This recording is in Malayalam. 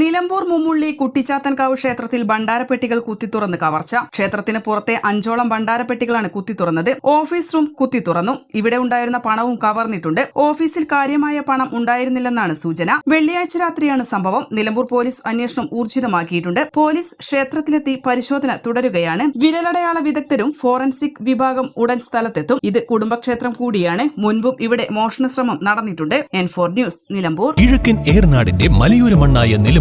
Nilambur Mummulli Kuttichathankavu ക്ഷേത്രത്തിൽ ഭണ്ഡാരപ്പെട്ടികൾ കുത്തിത്തുറന്ന് കവർച്ച. ക്ഷേത്രത്തിന് പുറത്തെ അഞ്ചോളം ഭണ്ഡാരപ്പെട്ടികളാണ് കുത്തിത്തുറന്നത്. Office room കുത്തിത്തുറന്നു. ഇവിടെ ഉണ്ടായിരുന്ന പണവും കവർന്നിട്ടുണ്ട്. ഓഫീസിൽ കാര്യമായ പണം ഉണ്ടായിരുന്നില്ലെന്നാണ് സൂചന. വെള്ളിയാഴ്ച രാത്രിയാണ് സംഭവം. നിലമ്പൂർ പോലീസ് അന്വേഷണം ഊർജിതമാക്കിയിട്ടുണ്ട്. പോലീസ് ക്ഷേത്രത്തിലെത്തി പരിശോധന തുടരുകയാണ്. വിരലടയാള വിദഗ്ധരും ഫോറൻസിക് വിഭാഗം ഉടൻ സ്ഥലത്തെത്തും. ഇത് കുടുംബക്ഷേത്രം കൂടിയാണ്. മുൻപും ഇവിടെ മോഷണശ്രമം നടന്നിട്ടുണ്ട്. N four news Nilambur. കിഴക്കൻ ഏറനാടിന്റെ മലയോര മണ്ണായ